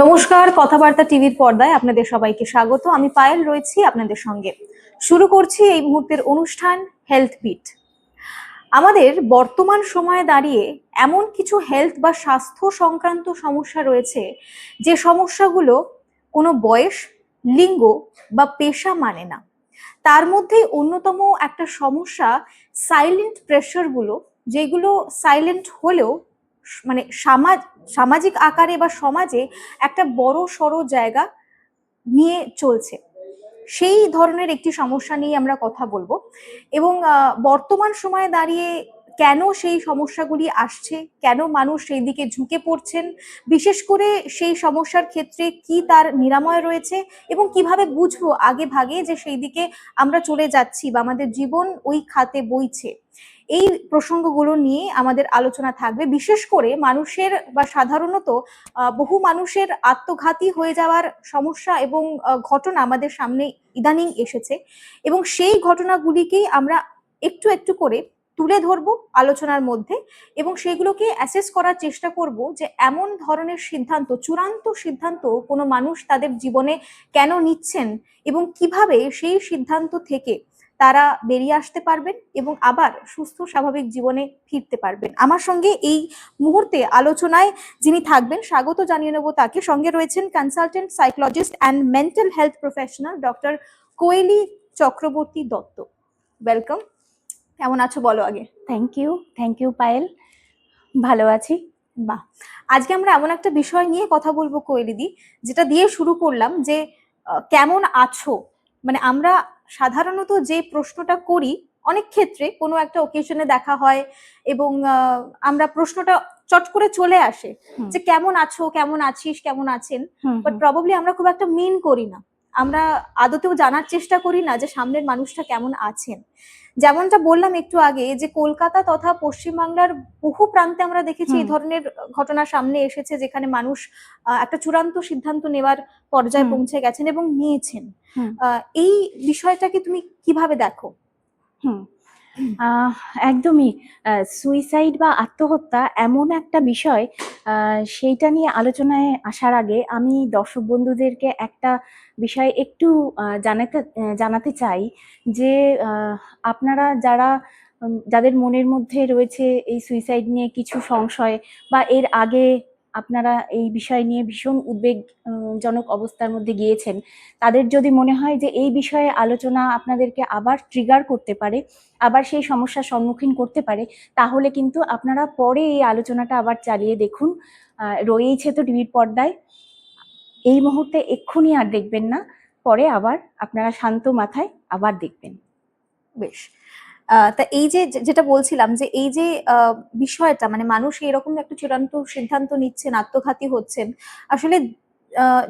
নমস্কার, কথাবার্তা টিভির পর্দায় আপনাদের সবাইকে স্বাগত। আমি পায়েল রয়েছি আপনাদের সঙ্গে। শুরু করছি এই মুহূর্তের অনুষ্ঠান হেলথ বিট আমাদের বর্তমান সময়ে দাঁড়িয়ে এমন কিছু হেলথ বা স্বাস্থ্য সংক্রান্ত সমস্যা রয়েছে, যে সমস্যাগুলো কোনো বয়স, লিঙ্গ বা পেশা মানে না। তার মধ্যেই অন্যতম একটা সমস্যা সাইলেন্ট প্রেশারগুলো যেগুলো সাইলেন্ট হলেও মানে সামাজ, সামাজিক আকারে বা সমাজে একটা বড় সড়ো জায়গা নিয়ে চলছে। সেই ধরনের একটি সমস্যা নিয়ে আমরা কথা বলব। এবং বর্তমান সময়ে দাঁড়িয়ে কেন সেই সমস্যাগুলি আসছে, কেন মানুষ সেই দিকে ঝুঁকে পড়ছেন, বিশেষ করে সেই সমস্যার ক্ষেত্রে কি তার নিরাময় রয়েছে এবং কীভাবে বুঝব আগে ভাগে যে সেই দিকে আমরা চলে যাচ্ছি বা আমাদের জীবন ওই খাতে বইছে। এই প্রসঙ্গগুলো নিয়ে আমাদের আলোচনা থাকবে। বিশেষ করে মানুষের বা সাধারণত বহু মানুষের আত্মঘাতী হয়ে যাওয়ার সমস্যা এবং ঘটনা আমাদের সামনে ইদানিং এসেছে এবং সেই ঘটনাগুলিকেই আমরা একটু একটু করে তুলে ধরবো আলোচনার মধ্যে এবং সেগুলোকে অ্যাসেস করার চেষ্টা করব যে এমন ধরনের সিদ্ধান্ত, চূড়ান্ত সিদ্ধান্ত কোনো মানুষ তাদের জীবনে কেন নিচ্ছেন এবং কীভাবে সেই সিদ্ধান্ত থেকে তারা বেরিয়ে আসতে পারবেন এবং আবার সুস্থ স্বাভাবিক জীবনে ফিরতে পারবেন। আমার সঙ্গে এই মুহূর্তে আলোচনায় যিনি থাকবেন স্বাগত জানিয়ে নেব তাকে। সঙ্গে রয়েছেন consultant psychologist and mental health professional doctor Koyeli Chakraborty Dutta. Welcome কেমন আছো বলো আগে? Thank you thank you Payel. ভালো আছি। বাহ। আজকে আমরা এমন একটা বিষয় নিয়ে কথা বলব কোয়েলিদি যেটা দিয়ে শুরু করলাম যে কেমন আছো? মানে আমরা সাধারণত যে প্রশ্নটা করি অনেক ক্ষেত্রে কোনো একটা ওকেশনে দেখা হয় এবং আহ, আমরা প্রশ্নটা চট করে চলে আসে যে কেমন আছো কেমন আছিস কেমন আছেন? বাট প্রবাবলি আমরা খুব একটা মিন করি না। আমরা আদতেও জানার চেষ্টা করি না যে সামনের মানুষটা কেমন আছেন। যেমনটা বললাম একটু আগে যে কলকাতা তথা পশ্চিমবাংলার বহু প্রান্তে আমরা দেখেছি এই ধরনের ঘটনা সামনে এসেছে যেখানে মানুষ একটা চূড়ান্ত সিদ্ধান্ত নেওয়ার পর্যায়ে পৌঁছে গেছেন এবং নিয়েছেন। এই বিষয়টাকে তুমি কীভাবে দেখো? হুম। আহ, একদমই। সুইসাইড বা আত্মহত্যা এমন একটা বিষয় আহ, সেইটা নিয়ে আলোচনায় আসার আগে আমি দর্শক বন্ধুদেরকে একটা বিষয় একটু জানাতে জানাতে চাই যে আপনারা যারা যাদের মনের মধ্যে রয়েছে এই সুইসাইড নিয়ে কিছু সংশয় বা এর আগে আপনারা এই বিষয় নিয়ে ভীষণ উদ্বেগজনক অবস্থার মধ্যে গিয়েছেন, তাদের যদি মনে হয় যে এই বিষয়ে আলোচনা আপনাদেরকে আবার ট্রিগার করতে পারে, আবার সেই সমস্যার সম্মুখীন করতে পারে, তাহলে কিন্তু আপনারা পরে এই আলোচনাটা আবার চালিয়ে দেখুন। রয়েইছে তো টিভির পর্দায়। এই মুহূর্তে এক্ষুনি আর দেখবেন না, পরে আবার আপনারা শান্ত মাথায় আবার দেখবেন। বেশ। তা এই যে যেটা বলছিলাম যে, এই যে বিষয়টা মানে মানুষ এরকম একটা চূড়ান্ত সিদ্ধান্ত নিচ্ছেন, আত্মঘাতী হচ্ছেন, আসলে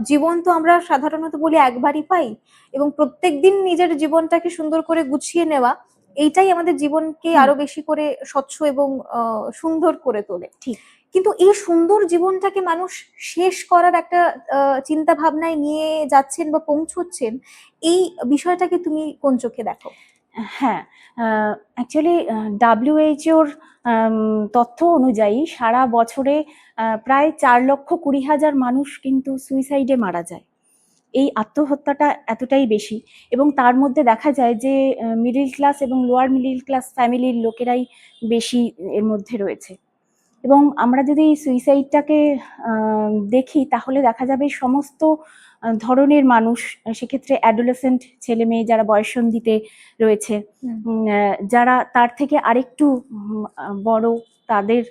জীবন তো আমরা সাধারণত বলি একবারই পাই এবং প্রত্যেকদিন নিজের জীবনটাকে সুন্দর করে গুছিয়ে নেওয়া এইটাই আমাদের জীবনকে। আরও বেশি করে স্বচ্ছ এবং সুন্দর করে তোলে ঠিক। কিন্তু এই সুন্দর জীবনটাকে মানুষ শেষ করার একটা চিন্তা ভাবনায় নিয়ে যাচ্ছেন বা পৌঁছচ্ছেন এই বিষয়টাকে তুমি কোন চোখে দেখো হ্যাঁ অ্যাকচুয়ালি ডাব্লিউএইচওর তথ্য অনুযায়ী সারা বছরে প্রায় চার লক্ষ কুড়ি হাজার মানুষ কিন্তু সুইসাইডে মারা যায় এই আত্মহত্যাটা এতটাই বেশি। এবং তার মধ্যে দেখা যায় যে মিডিল ক্লাস এবং লোয়ার মিডিল ক্লাস ফ্যামিলির লোকেরাই বেশি এর মধ্যে রয়েছে। এবং আমরা যদি এই সুইসাইডটাকে দেখি তাহলে দেখা যাবে সমস্ত ধরনের মানুষ সেক্ষেত্রে অ্যাডোলেসেন্ট ছেলে মেয়ে যারা বয়সন্ধিতে রয়েছে যারা তার থেকে আরেকটু বড় তাদের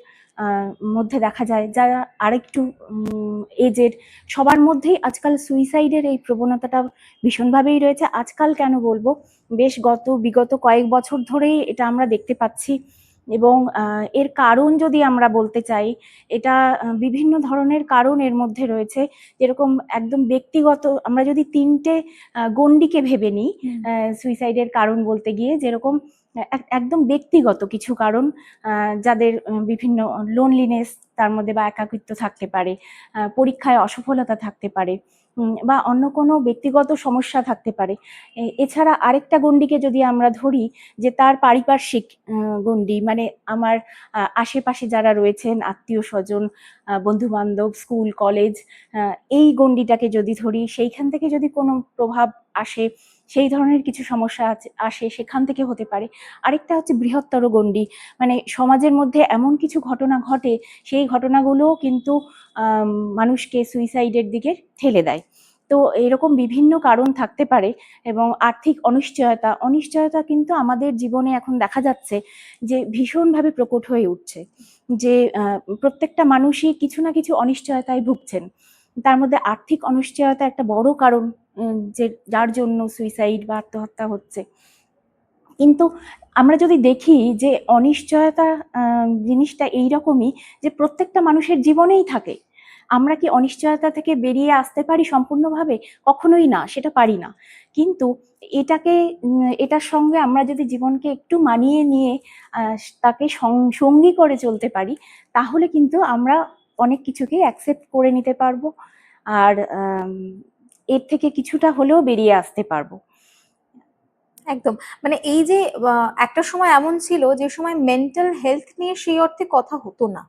মধ্যে দেখা যায় যারা আরেকটু এজেড সবার মধ্যেই আজকাল সুইসাইডের এই প্রবণতাটা ভীষণভাবেই রয়েছে। আজকাল কেন বলব? বেশ গত বিগত কয়েক বছর ধরেই এটা আমরা দেখতে পাচ্ছি এবং এর কারণ যদি আমরা বলতে চাই এটা বিভিন্ন ধরনের কারণ এর মধ্যে রয়েছে। যেরকম একদম ব্যক্তিগত আমরা যদি তিনটে গণ্ডিকে ভেবে নিই সুইসাইডের কারণ বলতে গিয়ে যেরকম একদম ব্যক্তিগত কিছু কারণ যাদের বিভিন্ন লোনলিনেস তার মধ্যে বা একাকিত্ব থাকতে পারে পরীক্ষায় অসফলতা থাকতে পারে বা অন্য কোনো ব্যক্তিগত সমস্যা থাকতে পারে। এছাড়া আরেকটা গণ্ডিকে যদি আমরা ধরি, যে তার পারিপার্শ্বিক গণ্ডি মানে আমার আশেপাশে যারা রয়েছেন, আত্মীয় স্বজন বন্ধু বান্ধব স্কুল, কলেজ এই গণ্ডিটাকে যদি ধরি, সেইখান থেকে যদি কোনো প্রভাব আসে সেই ধরনের কিছু সমস্যা আসে সেখান থেকে হতে পারে। আরেকটা হচ্ছে বৃহত্তর গণ্ডি। মানে সমাজের মধ্যে এমন কিছু ঘটনা ঘটে, সেই ঘটনাগুলোও কিন্তু মানুষকে সুইসাইডের দিকে ঠেলে দেয়। তো এরকম বিভিন্ন কারণ থাকতে পারে এবং আর্থিক অনিশ্চয়তা অনিশ্চয়তা কিন্তু আমাদের জীবনে এখন দেখা যাচ্ছে যে ভীষণভাবে প্রকট হয়ে উঠছে। যে প্রত্যেকটা মানুষই কিছু না কিছু অনিশ্চয়তায় ভুগছেন। তার মধ্যে আর্থিক অনিশ্চয়তা একটা বড় কারণ। যে যার জন্য সুইসাইড বা আত্মহত্যা হচ্ছে। কিন্তু আমরা যদি দেখি যে অনিশ্চয়তা জিনিসটা এইরকমই যে প্রত্যেকটা মানুষের জীবনেই থাকে। আমরা কি অনিশ্চয়তা থেকে বেরিয়ে আসতে পারি সম্পূর্ণভাবে? কখনোই না, সেটা পারি না। কিন্তু এটাকে এটার সঙ্গে আমরা যদি জীবনকে একটু মানিয়ে নিয়ে তাকে সঙ্গী করে চলতে পারি, তাহলে কিন্তু আমরা অনেক কিছুকে অ্যাকসেপ্ট করে নিতে পারব। আর এর থেকে কিছুটা হলেও বেরিয়ে আসতে পারব। একদম। মানে এই যে একটা সময় এমন ছিল যে সময় মেন্টাল হেলথ নিয়ে সেই অর্থে কথা হতো না।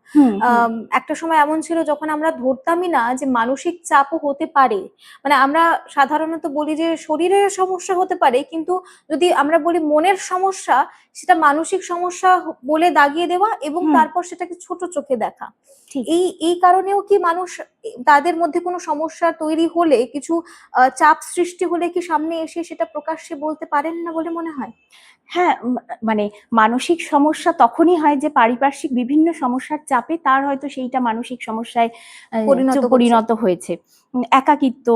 একটা সময় এমন ছিল যখন আমরা ধরতামই না যে মানসিক চাপও হতে পারে। মানে আমরা সাধারণত বলি যে শরীরের সমস্যা হতে পারে কিন্তু যদি আমরা বলি মনের সমস্যা সেটা মানসিক সমস্যা বলে দাগিয়ে দেওয়া এবং তারপর সেটাকে ছোট চোখে দেখা। এই এই কারণেও কি মানুষ তাদের মধ্যে কোনো সমস্যা তৈরি হলে কিছু আহ, চাপ সৃষ্টি হলে কি সামনে এসে সেটা প্রকাশ্যে বলতে পারেন না বলে মনে হয়? হ্যাঁ মানে মানসিক সমস্যা তখনই হয় যে পারিপার্শ্বিক বিভিন্ন সমস্যার চাপে তার হয়তো সেইটা মানসিক সমস্যায় পরিণত হয়েছে। একাকিত্ব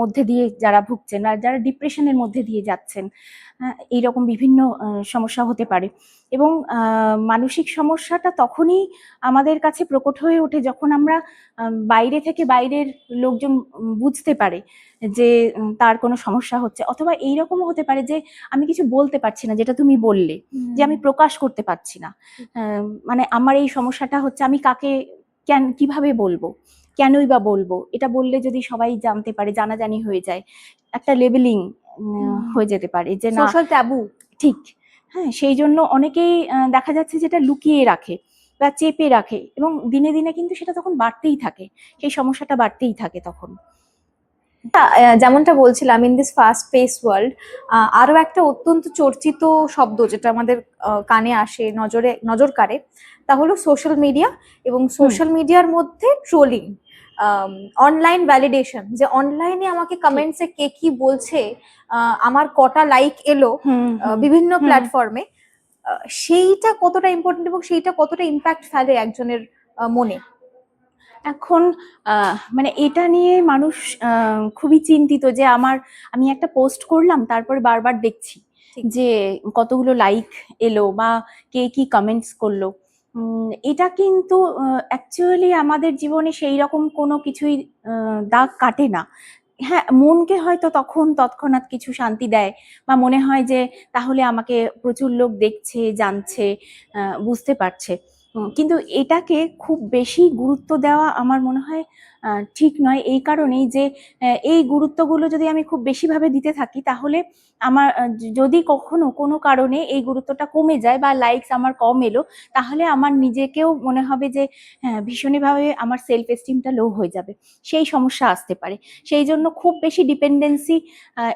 মধ্যে দিয়ে যারা ভুগছেন আর যারা ডিপ্রেশনের মধ্যে দিয়ে যাচ্ছেন আহ, এইরকম বিভিন্ন সমস্যা হতে পারে। এবং মানসিক সমস্যাটা তখনই আমাদের কাছে প্রকট হয়ে ওঠে যখন আমরা বাইরে থেকে বাইরের লোকজন বুঝতে পারে যে তার কোনো সমস্যা হচ্ছে। অথবা এইরকমও হতে পারে যে আমি কিছু বলতে পারছি না যেটা তুমি বললে যে আমি প্রকাশ করতে পারছি না। মানে আমার এই সমস্যাটা হচ্ছে আমি কাকে কেন কীভাবে বলব? কেনই বা বলব? এটা বললে যদি সবাই জানতে পারে জানাজানি হয়ে যায় একটা লেবেলিং হয়ে যেতে পারে যে না সোশ্যাল ট্যাবু ঠিক। হ্যাঁ সেই জন্য অনেকেই দেখা যাচ্ছে যেটা লুকিয়ে রাখে বা চেপে রাখে এবং দিনে দিনে কিন্তু সেটা তখন বাড়তেই থাকে সেই সমস্যাটা বাড়তেই থাকে তখন। যেমনটা বলছিলাম in this fast pace world আরও একটা অত্যন্ত চর্চিত শব্দ যেটা আমাদের কানে আসে নজরে নজর কাড়ে তা হলো সোশ্যাল মিডিয়া এবং সোশ্যাল মিডিয়ার মধ্যে ট্রোলিং অনলাইন ভ্যালিডেশন যে অনলাইনে আমাকে কমেন্টসে কে কি বলছে আমার কটা লাইক এলো বিভিন্ন প্ল্যাটফর্মে সেইটা কতটা ইম্পর্টেন্ট এবং সেইটা কতটা ইম্প্যাক্ট ফেলে একজনের মনে? এখন মানে এটা নিয়ে মানুষ খুবই চিন্তিত যে আমার আমি একটা পোস্ট করলাম তারপরে বারবার দেখছি যে কতগুলো লাইক এলো বা কে কি কমেন্টস করল। এটা কিন্তু অ্যাকচুয়ালি আমাদের জীবনে সেই রকম কোনো কিছুই দাগ কাটে না। হ্যাঁ মনকে হয়তো তখন তৎক্ষণাৎ কিছু শান্তি দেয় বা মনে হয় যে তাহলে আমাকে প্রচুর লোক দেখছে, জানছে বুঝতে পারছে। কিন্তু এটাকে খুব বেশি গুরুত্ব দেওয়া আমার মনে হয় ঠিক নয়। এই কারণেই যে এই গুরুত্বগুলো যদি আমি খুব বেশিভাবে দিতে থাকি, তাহলে আমার যদি কখনো কোনো কারণে এই গুরুত্বটা কমে যায় বা লাইকস আমার কম এলো, তাহলে আমার নিজেকেও মনে হবে যে হ্যাঁ ভীষণভাবে আমার সেলফ এস্টিমটা লো হয়ে যাবে। সেই সমস্যা আসতে পারে। সেই জন্য খুব বেশি ডিপেন্ডেন্সি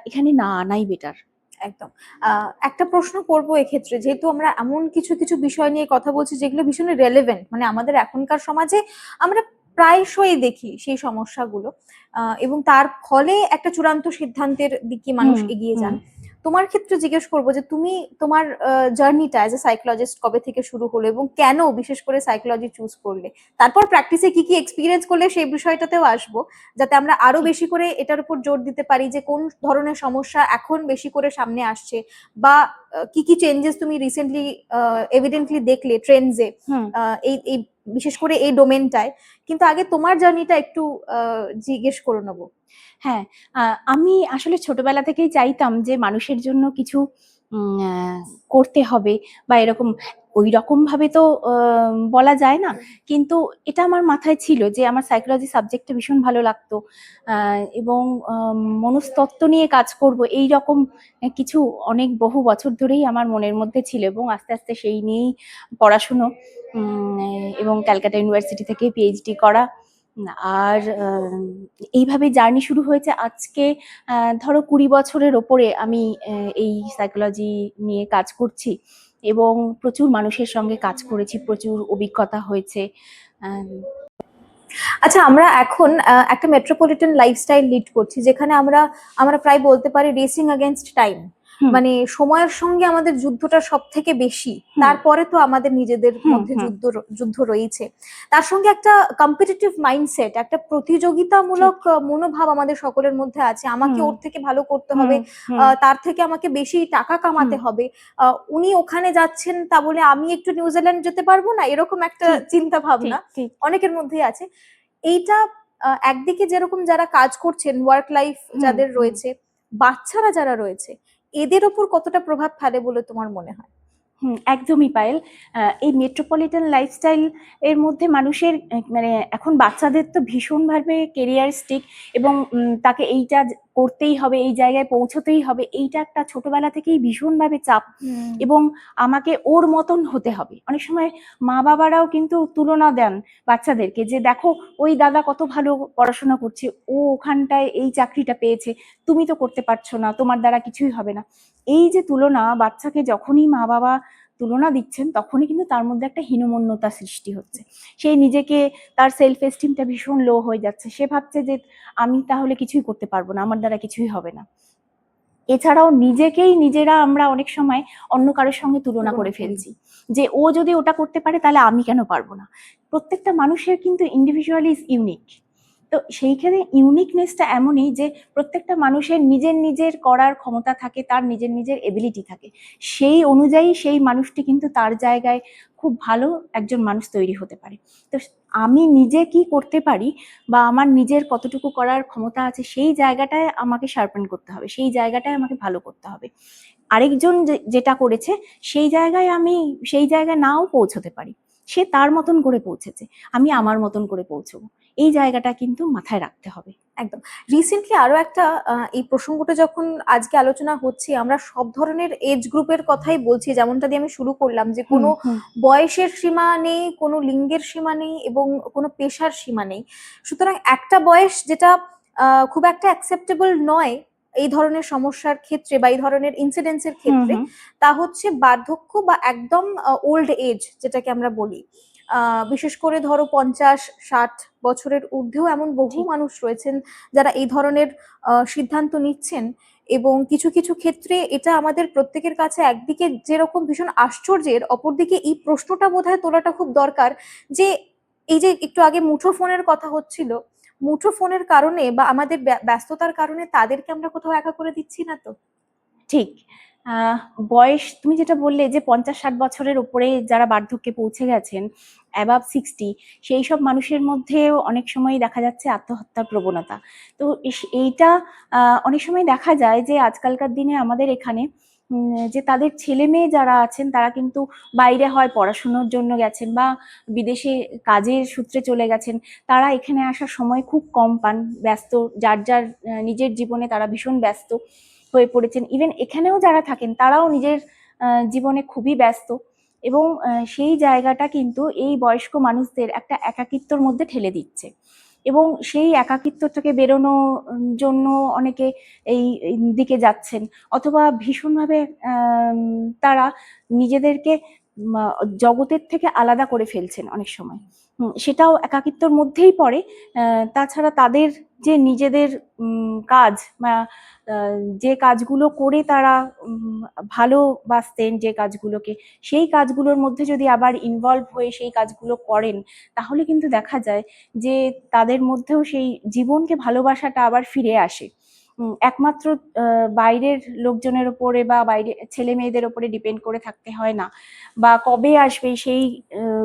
এখানে না আনাই বেটার একদম আহ, একটা প্রশ্ন করব এক্ষেত্রে যেহেতু আমরা এমন কিছু কিছু বিষয় নিয়ে কথা বলছি যেগুলো ভীষণ রেলেভেন্ট মানে আমাদের এখনকার সমাজে আমরা প্রায়শই দেখি সেই সমস্যাগুলো আহ, এবং তার ফলে একটা চূড়ান্ত সিদ্ধান্তের দিকে মানুষ এগিয়ে যান। তোমার ক্ষেত্রে জিজ্ঞেস করব যে তুমি তোমার জার্নিটা অ্যাজ এ সাইকোলজিস্ট কবে থেকে শুরু হলো এবং কেন বিশেষ করে সাইকোলজি চুজ করলে? তারপর প্র্যাকটিসে কি কি এক্সপিরিয়েন্স করলে সেই বিষয়টাতেও আসব যাতে আমরা আরও বেশি করে এটার উপর জোর দিতে পারি যে কোন ধরনের সমস্যা এখন বেশি করে সামনে আসছে বা কি কি চেঞ্জেস তুমি রিসেন্টলি এভিডেন্টলি দেখলে ট্রেন্ডসে এই বিশেষ করে এই ডোমেনটায় কিন্তু আগে তোমার জার্নিটা একটু জিজ্ঞেস করে নেব। হ্যাঁ আমি আসলে ছোটবেলা থেকেই চাইতাম যে মানুষের জন্য কিছু করতে হবে বা এরকম ওই রকম ভাবে তো বলা যায় না। কিন্তু এটা আমার মাথায় ছিল যে আমার সাইকোলজি সাবজেক্টটা ভীষণ ভালো লাগতো। এবং আম, মনস্তত্ত্ব নিয়ে কাজ করব এই রকম কিছু অনেক বহু বছর ধরেই আমার মনের মধ্যে ছিল এবং আস্তে আস্তে সেই নিয়েই পড়াশুনো এবং ক্যালকাটা ইউনিভার্সিটি থেকে পিএইচডি করা। আর এইভাবে জার্নি শুরু হয়েছে। আজকে ধরো কুড়ি বছরের ওপরে আমি এই সাইকোলজি নিয়ে কাজ করছি। এবং প্রচুর মানুষের সঙ্গে কাজ করেছি, প্রচুর অভিজ্ঞতা হয়েছে আচ্ছা আমরা এখন একটা মেট্রোপলিটন লাইফস্টাইল লিড করছি, যেখানে আমরা আমরা প্রায় বলতে পারি রেসিং এগেনস্ট টাইম। মানে সময়ের সঙ্গে আমাদের যুদ্ধটা সব থেকে বেশি তারপরে তো আমাদের নিজেদের মধ্যে যুদ্ধ যুদ্ধ রয়েছে। তার সঙ্গে একটা কম্পিটিটিভ মাইন্ডসেট একটা প্রতিযোগিতামূলক মনোভাব আমাদের সকলের মধ্যে আছে। আমাকে ওর থেকে ভালো করতে হবে তার থেকে আমাকে বেশি টাকা কামাতে হবে। উনি ওখানে যাচ্ছেন তা বলে আমি একটু নিউজিল্যান্ড যেতে পারব না? এরকম একটা চিন্তা ভাবনা অনেকের মধ্যেই আছে। এইটা একদিকে যেরকম যারা কাজ করছেন ওয়ার্ক লাইফ যাদের রয়েছে বাচ্চারা যারা রয়েছে এদের ওপর কতটা প্রভাব ফেলে বলে তোমার মনে হয়? হুম একদমই পায়েল। এই মেট্রোপলিটন লাইফস্টাইল এর মধ্যে মানুষের মানে এখন বাচ্চাদের তো ভীষণভাবে কেরিয়ার স্টিক এবং তাকে এইটা করতেই হবে এই জায়গায় পৌঁছতেই হবে এইটা একটা ছোটবেলা থেকেই ভীষণভাবে চাপ এবং আমাকে ওর মতন হতে হবে। অনেক সময় মা বাবারাও কিন্তু তুলনা দেন বাচ্চাদেরকে যে দেখো ওই দাদা কত ভালো পড়াশোনা করছে ও ওখানটায় এই চাকরিটা পেয়েছে তুমি তো করতে পারছ না তোমার দ্বারা কিছুই হবে না। এই যে তুলনা বাচ্চাকে যখনই মা বাবা তুলনা দিচ্ছেন তখনই কিন্তু তার মধ্যে একটা হীনমন্যতা সৃষ্টি হচ্ছে। সে নিজেকে তার সেলফ এস্টিমটা ভীষণ লো হয়ে যাচ্ছে। সে ভাবছে যে আমি তাহলে কিছুই করতে পারব না আমার দ্বারা কিছুই হবে না। এছাড়াও নিজেকেই নিজেরা আমরা অনেক সময় অন্য কারোর সঙ্গে তুলনা তুলনা করে ফেলছি। যে ও যদি ওটা করতে পারে তাহলে আমি কেন পারব না? প্রত্যেকটা মানুষের কিন্তু ইন্ডিভিজুয়ালি ইজ ইউনিক তো সেইখানে ইউনিকনেসটা এমনই যে প্রত্যেকটা মানুষের নিজের নিজের করার ক্ষমতা থাকে, তার নিজের নিজের এবিলিটি থাকে। সেই অনুযায়ী সেই মানুষটি কিন্তু তার জায়গায় খুব ভালো একজন মানুষ তৈরি হতে পারে। তো আমি নিজে কি করতে পারি বা আমার নিজের কতটুকু করার ক্ষমতা আছে, সেই জায়গাটায় আমাকে শার্পেন করতে হবে, সেই জায়গাটায় আমাকে ভালো করতে হবে। আরেকজন যেটা করেছে, সেই জায়গায় আমি, সেই জায়গায় নাও পৌঁছতে পারি। সে তার মতন করে পৌঁছেছে। আমি আমার মতন করে পৌঁছবো। এই জায়গাটা কিন্তু মাথায় রাখতে হবে। একদম। রিসেন্টলি আরও একটা এই প্রসঙ্গটা যখন আজকে আলোচনা হচ্ছে আমরা সব ধরনের এজ গ্রুপের কথাই বলছি। যেমনটা দিয়ে আমি শুরু করলাম যে কোনো বয়সের সীমা নেই কোনো লিঙ্গের সীমা নেই এবং কোনো পেশার সীমা নেই। সুতরাং একটা বয়স যেটা খুব একটা অ্যাকসেপ্টেবল নয় এই ধরনের সমস্যার ক্ষেত্রে বা এই ধরনের ইনসিডেন্সের ক্ষেত্রে তা হচ্ছে বার্ধক্য বা একদম ওল্ড এজ যেটাকে আমরা বলি। আহ, বিশেষ করে ধরো পঞ্চাশ ষাট বছরের ঊর্ধ্বেও এমন বহু মানুষ রয়েছেন যারা এই ধরনের সিদ্ধান্ত নিচ্ছেন এবং কিছু কিছু ক্ষেত্রে এটা আমাদের প্রত্যেকের কাছে একদিকে যেরকম ভীষণ আশ্চর্যের অপরদিকে এই প্রশ্নটা বোধহয় তোলাটা খুব দরকার যে এই যে একটু আগে মুঠো ফোনের কথা হচ্ছিল মুঠো ফোনের কারণে বা আমাদের ব্য- ব্যস্ততার কারণে তাদেরকে আমরা কোথাও একা করে দিচ্ছি না তো? ঠিক। বয়স, তুমি যেটা বললে যে পঞ্চাশ ষাট বছরের উপরে যারা বার্ধক্যে পৌঁছে গেছেন অ্যাবাভ সিক্সটি সেই সব মানুষের মধ্যেও অনেক সময় দেখা যাচ্ছে আত্মহত্যার প্রবণতা। তো এইটা অনেক সময় দেখা যায় যে আজকালকার দিনে আমাদের এখানে যে তাদের ছেলে মেয়ে যারা আছেন, তারা কিন্তু বাইরে হয়, পড়াশুনোর জন্য গেছেন বা বিদেশে কাজের সূত্রে চলে গেছেন, তারা এখানে আসার সময় খুব কম পান। ব্যস্ত, যার যার নিজের জীবনে তারা ভীষণ ব্যস্ত হয়ে পড়েছেন। ইভেন এখানেও যারা থাকেন, তারাও নিজের জীবনে খুবই ব্যস্ত এবং সেই জায়গাটা কিন্তু এই বয়স্ক মানুষদের একটা একাকিত্বর মধ্যে ঠেলে দিচ্ছে। এবং সেই একাকিত্ব থেকে বেরোনোর জন্য অনেকে এই দিকে যাচ্ছেন। অথবা ভীষণভাবে তারা নিজেদেরকে জগতের থেকে আলাদা করে ফেলছেন অনেক সময়। সেটাও একাকিত্বর মধ্যেই পড়ে। তাছাড়া তাদের যে নিজেদের কাজ যে কাজগুলো করে তারা ভালোবাসতেন যে কাজগুলোকে, সেই কাজগুলোর মধ্যে যদি আবার ইনভলভ হয়ে সেই কাজগুলো করেন, তাহলে কিন্তু দেখা যায় যে তাদের মধ্যেও সেই জীবনকে ভালোবাসাটা আবার ফিরে আসে। একমাত্র বাইরের লোকজনের ওপরে বা বাইরে ছেলে মেয়েদের ওপরে ডিপেন্ড করে থাকতে হয় না। বা কবে আসবে সেই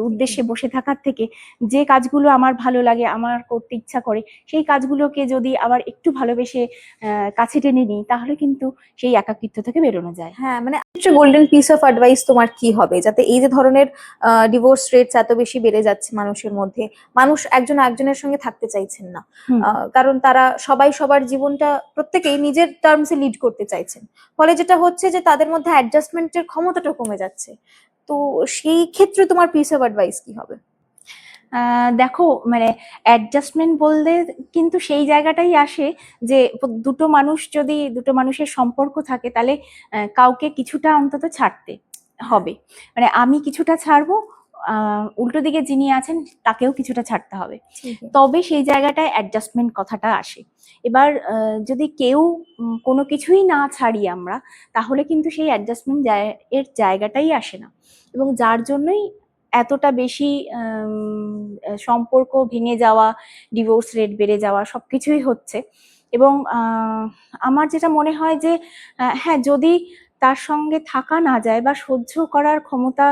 উদ্দেশ্যে বসে থাকার থেকে যে কাজগুলো আমার ভালো লাগে আমার করতে ইচ্ছা করে সেই কাজগুলোকে যদি আবার একটু ভালোবেসে কাছে টেনে নিই তাহলে কিন্তু সেই একাকিত্ব থেকে বেরোনো যায়। হ্যাঁ মানে গোল্ডেন পিস অফ অ্যাডভাইস তোমার কি হবে? যাতে এই যে ধরনের ডিভোর্স রেটস এত বেশি বেড়ে যাচ্ছে মানুষের মধ্যে মানুষ একজন একজনের সঙ্গে থাকতে চাইছেন না। কারণ তারা সবাই সবার জীবনটা প্রত্যেকেই নিজের টার্মসে লিড করতে চাইছেন। ফলে যেটা হচ্ছে যে তাদের মধ্যে অ্যাডজাস্টমেন্টের ক্ষমতাটা কমে যাচ্ছে। তো সেই ক্ষেত্রে তোমার পিস অফ অ্যাডভাইস কি হবে? দেখো মানে অ্যাডজাস্টমেন্ট বলতে কিন্তু সেই জায়গাটাই আসে যে দুটো মানুষ যদি, দুটো মানুষের সম্পর্ক থাকে তাহলে কাউকে কিছুটা অন্তত ছাড়তে হবে। মানে আমি কিছুটা ছাড়বো উল্টো দিকে যিনি আছেন তাকেও কিছুটা ছাড়তে হবে। তবে সেই জায়গাটায় অ্যাডজাস্টমেন্ট কথাটা আসে। এবার যদি কেউ কোনো কিছুই না ছাড়ি আমরা তাহলে কিন্তু সেই অ্যাডজাস্টমেন্ট এর জায়গাটাই আসে না। এবং যার জন্যই এতটা বেশি সম্পর্ক ভেঙে যাওয়া ডিভোর্স রেট বেড়ে যাওয়া সব কিছুই হচ্ছে। এবং আমার যেটা মনে হয় যে হ্যাঁ যদি তার সঙ্গে থাকা না যায় বা সহ্য করার ক্ষমতা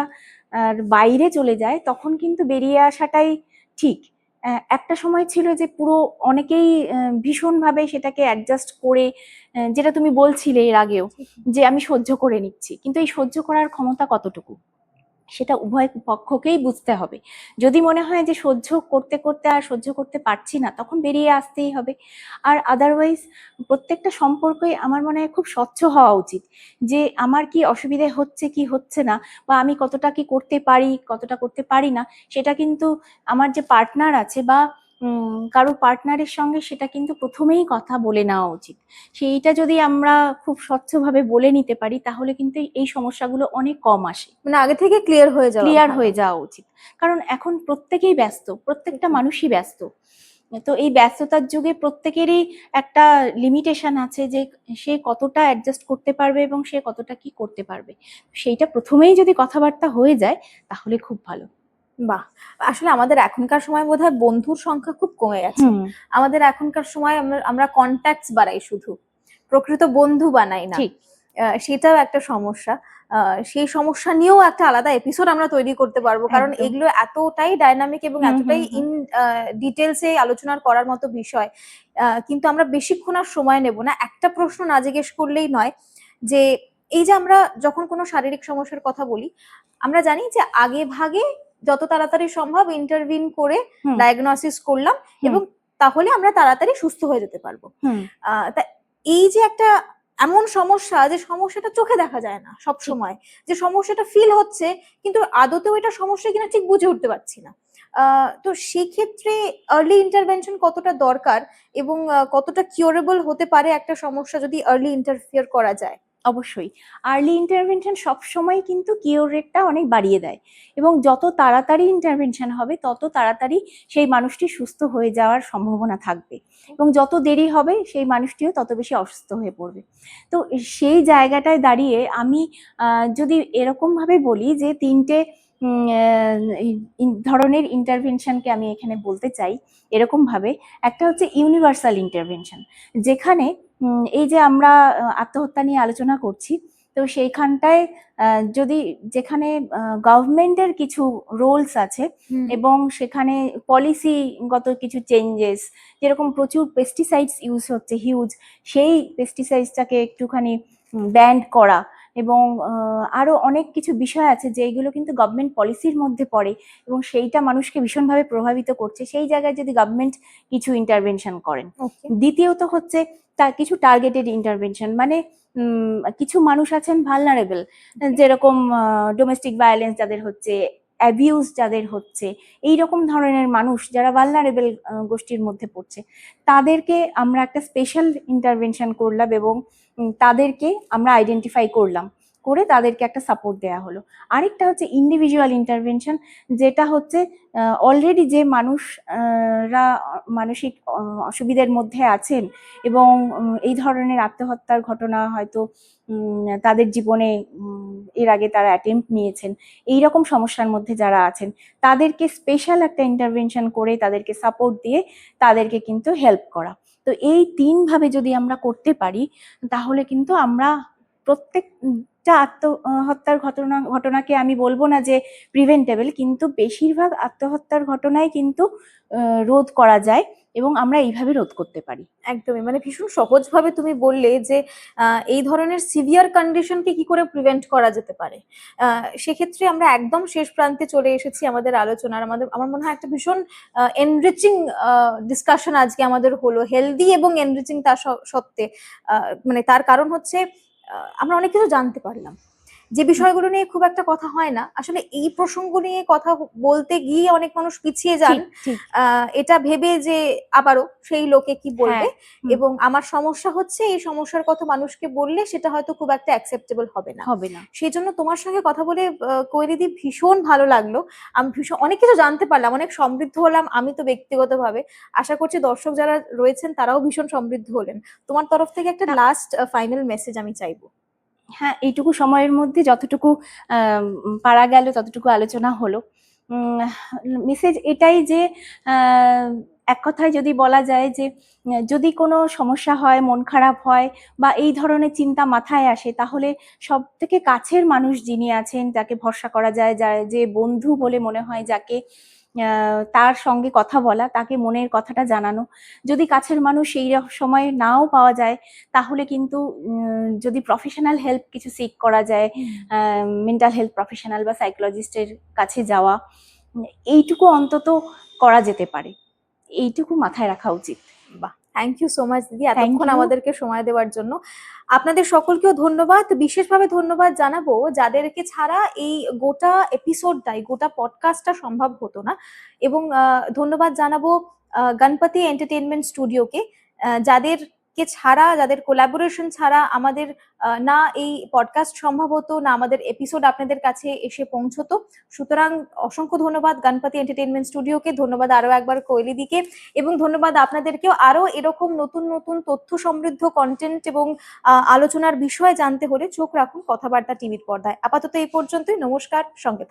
বাইরে চলে যায় তখন কিন্তু বেরিয়ে আসাটাই ঠিক। আহ, একটা সময় ছিল যে পুরো অনেকেই ভীষণভাবে সেটাকে অ্যাডজাস্ট করে যেটা তুমি বলছিলে এর আগেও যে আমি সহ্য করে নিচ্ছি। কিন্তু এই সহ্য করার ক্ষমতা কতটুকু? সেটা উভয় পক্ষকেই বুঝতে হবে। যদি মনে হয় যে সহ্য করতে করতে আর সহ্য করতে পারছি না, তখন বেরিয়ে আসতেই হবে। আর আদারওয়াইজ প্রত্যেকটা সম্পর্কই আমার মনে হয় খুব স্বচ্ছ হওয়া উচিত। যে আমার কি অসুবিধে হচ্ছে, কি হচ্ছে না, বা আমি কতটা কি করতে পারি, কতটা করতে পারি না, সেটা কিন্তু আমার যে পার্টনার আছে বা কারও পার্টনারের সঙ্গে সেটা কিন্তু প্রথমেই কথা বলে নেওয়া উচিত। সেইটা যদি আমরা খুব স্বচ্ছভাবে বলে নিতে পারি তাহলে কিন্তু এই সমস্যাগুলো অনেক কম আসে। মানে আগে থেকে ক্লিয়ার হয়ে যাওয়া ক্লিয়ার হয়ে যাওয়া উচিত। কারণ এখন প্রত্যেকেই ব্যস্ত প্রত্যেকটা মানুষই ব্যস্ত। তো এই ব্যস্ততার যুগে প্রত্যেকেরই একটা লিমিটেশন আছে যে সে কতটা অ্যাডজাস্ট করতে পারবে এবং সে কতটা কি করতে পারবে। সেইটা প্রথমেই যদি কথাবার্তা হয়ে যায় তাহলে খুব ভালো। বাহ আসলে আমাদের এখনকার সময় বোধহয় বন্ধুর সংখ্যা খুব কমে গেছে। আমাদের এখনকার সময় আমরা আমরা কন্ট্যাক্টস বাড়াই শুধু প্রকৃত বন্ধু বানাই না। সেটাও একটা সমস্যা। সেই সমস্যা নিয়েও একটা আলাদা এপিসোড আমরা তৈরি করতে পারব কারণ এগুলো এতটাই ডাইনামিক এবং এতটাই। ইন ডিটেলসে আলোচনার করার মতো বিষয়। আহ, কিন্তু আমরা বেশিক্ষণ আর সময় নেব না। একটা প্রশ্ন না জিজ্ঞেস করলেই নয় যে এই যে আমরা যখন কোনো শারীরিক সমস্যার কথা বলি আমরা জানি যে আগে ভাগে যত তাড়াতাড়ি সম্ভব ইন্টারভিন করে। ডায়াগনোসিস করলাম এবং তাহলে আমরা তাড়াতাড়ি সুস্থ হয়ে যেতে পারব। তা এই যে একটা এমন সমস্যা যে সমস্যাটা চোখে দেখা যায় না সব সময় যে সমস্যাটা ফিল হচ্ছে কিন্তু আদতেও এটা সমস্যা কিনা ঠিক বুঝে উঠতে পারছি না। আহ, তো সেই ক্ষেত্রে আর্লি ইন্টারভেনশন কতটা দরকার এবং কতটা কিউরেবল হতে পারে একটা সমস্যা যদি আর্লি ইন্টারফিয়ার করা যায়? অবশ্যই। আর্লি ইন্টারভেনশন সবসময় কিন্তু কিওর রেটটা অনেক বাড়িয়ে দেয় এবং যত তাড়াতাড়ি ইন্টারভেনশন হবে, তত তাড়াতাড়ি সেই মানুষটি সুস্থ হয়ে যাওয়ার সম্ভাবনা থাকবে এবং যত দেরি হবে, সেই মানুষটিও তত বেশি অসুস্থ হয়ে পড়বে। তো সেই জায়গাটায় দাঁড়িয়ে আমি যদি এরকমভাবে বলি যে তিনটে ধরনের ইন্টারভেনশনকে আমি এখানে বলতে চাই এরকমভাবে, একটা হচ্ছে ইউনিভার্সাল ইন্টারভেনশন যেখানে এই যে আমরা আত্মহত্যা নিয়ে আলোচনা করছি তো সেইখানটায় যদি যেখানে গভর্নমেন্টের কিছু রোলস আছে এবং সেখানে পলিসিগত কিছু চেঞ্জেস যেরকম প্রচুর পেস্টিসাইডস ইউজ হচ্ছে হিউজ সেই পেস্টিসাইডসটাকে একটুখানি ব্যান্ড করা এবং আরও আরও অনেক কিছু বিষয় আছে যেগুলো কিন্তু গভর্নমেন্ট পলিসির মধ্যে পড়ে এবং সেইটা মানুষকে ভীষণভাবে প্রভাবিত করছে। সেই জায়গায় যদি গভর্নমেন্ট কিছু ইন্টারভেনশন করেন। দ্বিতীয়ত হচ্ছে তার কিছু টার্গেটেড ইন্টারভেনশন মানে কিছু মানুষ আছেন ভালনারেবল যেরকম ডোমেস্টিক ভায়োলেন্স যাদের হচ্ছে অ্যাবিউজ যাদের হচ্ছে এই রকম ধরনের মানুষ যারা ভালনারেবল গোষ্ঠীর মধ্যে পড়ছে, তাদেরকে আমরা একটা স্পেশাল ইন্টারভেনশন করলাম এবং তাদেরকে আমরা আইডেন্টিফাই করলাম। করে তাদেরকে একটা সাপোর্ট দেওয়া হলো। আরেকটা হচ্ছে ইন্ডিভিজুয়াল ইন্টারভেনশন যেটা হচ্ছে অলরেডি যে মানুষরা মানসিক অসুবিধার মধ্যে আছেন এবং এই ধরনের আত্মহত্যার ঘটনা হয়তো তাদের জীবনে এর আগে তারা অ্যাটেম্প নিয়েছেন এই রকম সমস্যার মধ্যে যারা আছেন, তাদেরকে স্পেশাল একটা ইন্টারভেনশন করে তাদেরকে সাপোর্ট দিয়ে তাদেরকে কিন্তু হেল্প করা। তো এই তিনভাবে যদি আমরা করতে পারি, তাহলে কিন্তু আমরা প্রত্যেকটা আত্মহত্যার ঘটনা, ঘটনাকে আমি বলব না যে প্রিভেন্টেবল কিন্তু বেশিরভাগ আত্মহত্যার ঘটনাই কিন্তু রোধ করা যায় এবং আমরা এইভাবে রোধ করতে পারি। একদমই মানে ভীষণ সহজভাবে তুমি বললে যে এই ধরনের সিভিয়ার কন্ডিশনকে কি করে প্রিভেন্ট করা যেতে পারে? সেক্ষেত্রে আমরা একদম শেষ প্রান্তে চলে এসেছি আমাদের আলোচনার। আমাদের, আমার মনে হয় একটা ভীষণ এনরিচিং ডিসকাশন আজকে আমাদের হলো। হেলদি এবং এনরিচিং তার সত্ত্বে মানে তার কারণ হচ্ছে আমরা অনেক কিছু জানতে পারলাম। যে বিষয়গুলো নিয়ে খুব একটা কথা হয় না। আসলে এই প্রসঙ্গ নিয়ে কথা বলতে গিয়ে অনেক মানুষ পিছিয়ে যান। এটা ভেবে যে আবারও সেই লোকে কি বলবে হ্যাঁ, এবং আমার সমস্যা হচ্ছে এই সমস্যার কথা মানুষকে বললে সেটা হয়তো খুব একটা অ্যাকসেপ্টেবল হবে না। হবে না। সেই জন্য তোমার সঙ্গে কথা বলে কৈরিদি ভীষণ ভালো লাগল। আমি ভীষণ অনেক কিছু জানতে পারলাম অনেক সমৃদ্ধ হলাম আমি তো ব্যক্তিগতভাবে। আশা করছি দর্শক যারা রয়েছেন তারাও ভীষণ সমৃদ্ধ হলেন। তোমার তরফ থেকে একটা লাস্ট ফাইনাল মেসেজ আমি চাইব। হ্যাঁ এইটুকু সময়ের মধ্যে যতটুকু পারা গেল, ততটুকু আলোচনা হলো। মেসেজ এটাই যে এক কথায় যদি বলা যায় যে, যদি কোনো সমস্যা হয়, মন খারাপ হয় বা এই ধরনের চিন্তা মাথায় আসে, তাহলে সব থেকে কাছের মানুষ যিনি আছেন, যাকে ভরসা করা যায়, যা, যে বন্ধু বলে মনে হয়, যাকে তার সঙ্গে কথা বলা তাকে মনের কথাটা জানানো। যদি কাছের মানুষ সেই সময়ে নাও পাওয়া যায় তাহলে কিন্তু যদি প্রফেশনাল হেল্প কিছু সিক করা যায় মেন্টাল হেলথ প্রফেশনাল বা সাইকোলজিস্টের কাছে যাওয়া এইটুকু অন্তত করা যেতে পারে। এইটুকু মাথায় রাখা উচিত বাহ। থ্যাংক ইউ সো মাচ দিদি। এতক্ষণ আমাদেরকে সময় দেওয়ার জন্য। আপনাদের সকলকেও ধন্যবাদ। বিশেষভাবে ধন্যবাদ জানাব যাদেরকে ছাড়া এই গোটা এপিসোডটাই গোটা পডকাস্টটা সম্ভব হতো না। এবং ধন্যবাদ জানাব আহ, গণপতি এন্টারটেনমেন্ট স্টুডিওকে যাদেরকে ছাড়া, যাদের কোলাবোরেশন ছাড়া আমাদের না এই পডকাস্ট সম্ভব হতো না আমাদের এপিসোড আপনাদের কাছে এসে পৌঁছতো সুতরাং অসংখ্য ধন্যবাদ গণপতি এন্টারটেনমেন্ট স্টুডিওকে ধন্যবাদ আরও একবার কৈলিদিকে এবং ধন্যবাদ আপনাদেরকেও আরও এরকম নতুন নতুন তথ্য সমৃদ্ধ কন্টেন্ট এবং আলোচনার বিষয়ে জানতে হলে চোখ রাখুন কথাবার্তা টিভির পর্দায় আপাতত এই পর্যন্তই, নমস্কার, সঙ্গে।